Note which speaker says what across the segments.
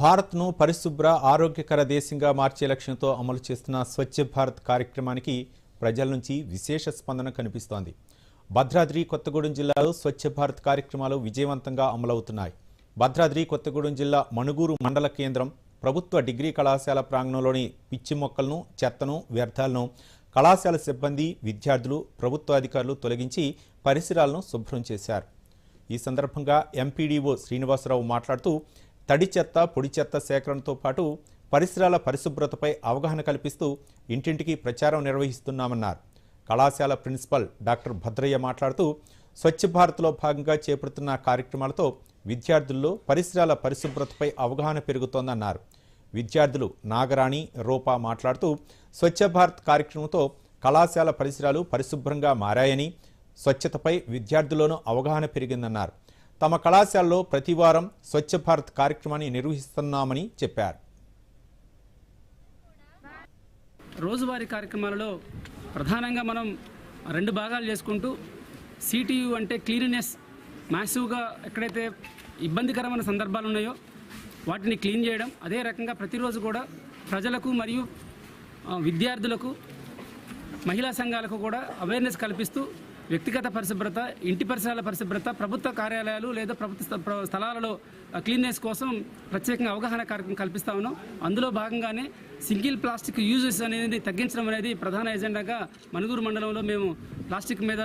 Speaker 1: భారత్ను పరిశుభ్ర ఆరోగ్యకర దేశంగా మార్చే లక్ష్యంతో అమలు చేస్తున్న స్వచ్ఛ భారత్ కార్యక్రమానికి ప్రజల నుంచి విశేష స్పందన కనిపిస్తోంది. భద్రాద్రి కొత్తగూడెం జిల్లాలో స్వచ్ఛ భారత్ కార్యక్రమాలు విజయవంతంగా అమలవుతున్నాయి. భద్రాద్రి కొత్తగూడెం జిల్లా మణుగూరు మండల కేంద్రం ప్రభుత్వ డిగ్రీ కళాశాల ప్రాంగణంలోని పిచ్చి మొక్కలను చెత్తను వ్యర్థాలను కళాశాల సిబ్బంది విద్యార్థులు ప్రభుత్వ అధికారులు తొలగించి పరిసరాలను శుభ్రం చేశారు. ఈ సందర్భంగా ఎంపీడీఓ శ్రీనివాసరావు మాట్లాడుతూ తడి చెత్త పొడి చెత్త సేకరణతో పాటు పరిసరాల పరిశుభ్రతపై అవగాహన కల్పిస్తూ ఇంటింటికి ప్రచారం నిర్వహిస్తున్నామన్నారు. కళాశాల ప్రిన్సిపల్ డాక్టర్ భద్రయ్య మాట్లాడుతూ స్వచ్ఛ భారత్లో భాగంగా చేపడుతున్న కార్యక్రమాలతో విద్యార్థుల్లో పరిసరాల పరిశుభ్రతపై అవగాహన పెరుగుతోందన్నారు. విద్యార్థులు నాగరాణి రూపా మాట్లాడుతూ స్వచ్ఛ భారత్ కార్యక్రమంతో కళాశాల పరిసరాలు పరిశుభ్రంగా మారాయని స్వచ్ఛతపై విద్యార్థుల్లోనూ అవగాహన పెరిగిందన్నారు. తమ కళాశాలలో ప్రతివారం స్వచ్ఛ భారత్ కార్యక్రమాన్ని నిర్వహిస్తున్నామని చెప్పారు.
Speaker 2: రోజువారీ కార్యక్రమాలలో ప్రధానంగా మనం రెండు భాగాలు చేసుకుంటూ సిటియు అంటే క్లీనినెస్ మ్యాసివ్గా ఎక్కడైతే ఇబ్బందికరమైన సందర్భాలు ఉన్నాయో వాటిని క్లీన్ చేయడం అదే రకంగా ప్రతిరోజు కూడా ప్రజలకు మరియు విద్యార్థులకు మహిళా సంఘాలకు కూడా అవేర్నెస్ కల్పిస్తూ వ్యక్తిగత పరిశుభ్రత ఇంటి పరిసరాల పరిశుభ్రత ప్రభుత్వ కార్యాలయాలు లేదా ప్రభుత్వ స్థలాలలో క్లీన్నెస్ కోసం ప్రత్యేకంగా అవగాహన కార్యక్రమం కల్పిస్తా ఉన్నాం. అందులో భాగంగానే సింగిల్ ప్లాస్టిక్ యూజెస్ అనేది తగ్గించడం అనేది ప్రధాన ఎజెండాగా మణుగూరు మండలంలో మేము ప్లాస్టిక్ మీద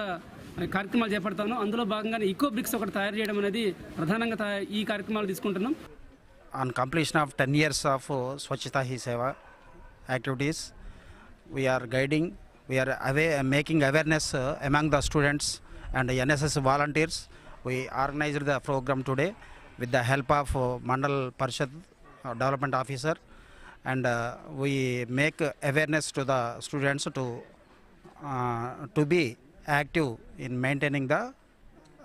Speaker 2: కార్యక్రమాలు చేపడతాను అందులో భాగంగానే ఈకో బ్రిక్స్ ఒకటి తయారు చేయడం అనేది ప్రధానంగా ఈ కార్యక్రమాలు తీసుకుంటున్నాం.
Speaker 3: On completion of ten years of Swachhata Hi Seva activities we are guiding we are aware, making awareness uh, among the students and NSS volunteers. We organized the program today with the help of uh, Mandal Parishad uh, Development Officer and uh, we make awareness to the students to uh, to be active in maintaining the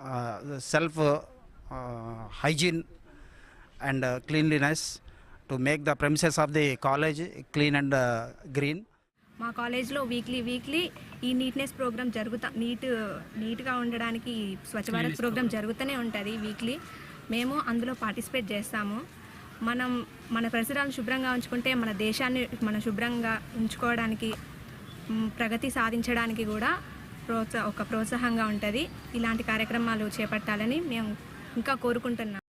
Speaker 3: uh, the self uh, uh, hygiene and uh, cleanliness to make the premises of the college clean and uh, green.
Speaker 4: మా కాలేజ్లో weekly weekly ఈ neatness program జరుగుతా neat నీట్గా ఉండడానికి Swachh Bharat programme జరుగుతూనే ఉంటుంది weekly. మేము అందులో పార్టిసిపేట్ చేస్తాము. మనం మన పరిసరాలను శుభ్రంగా ఉంచుకుంటే మన దేశాన్ని మనం శుభ్రంగా ఉంచుకోవడానికి ప్రగతి సాధించడానికి కూడా ప్రోత్సా ఒక ప్రోత్సాహంగా ఉంటుంది. ఇలాంటి కార్యక్రమాలు చేపట్టాలని మేము ఇంకా కోరుకుంటున్నాం.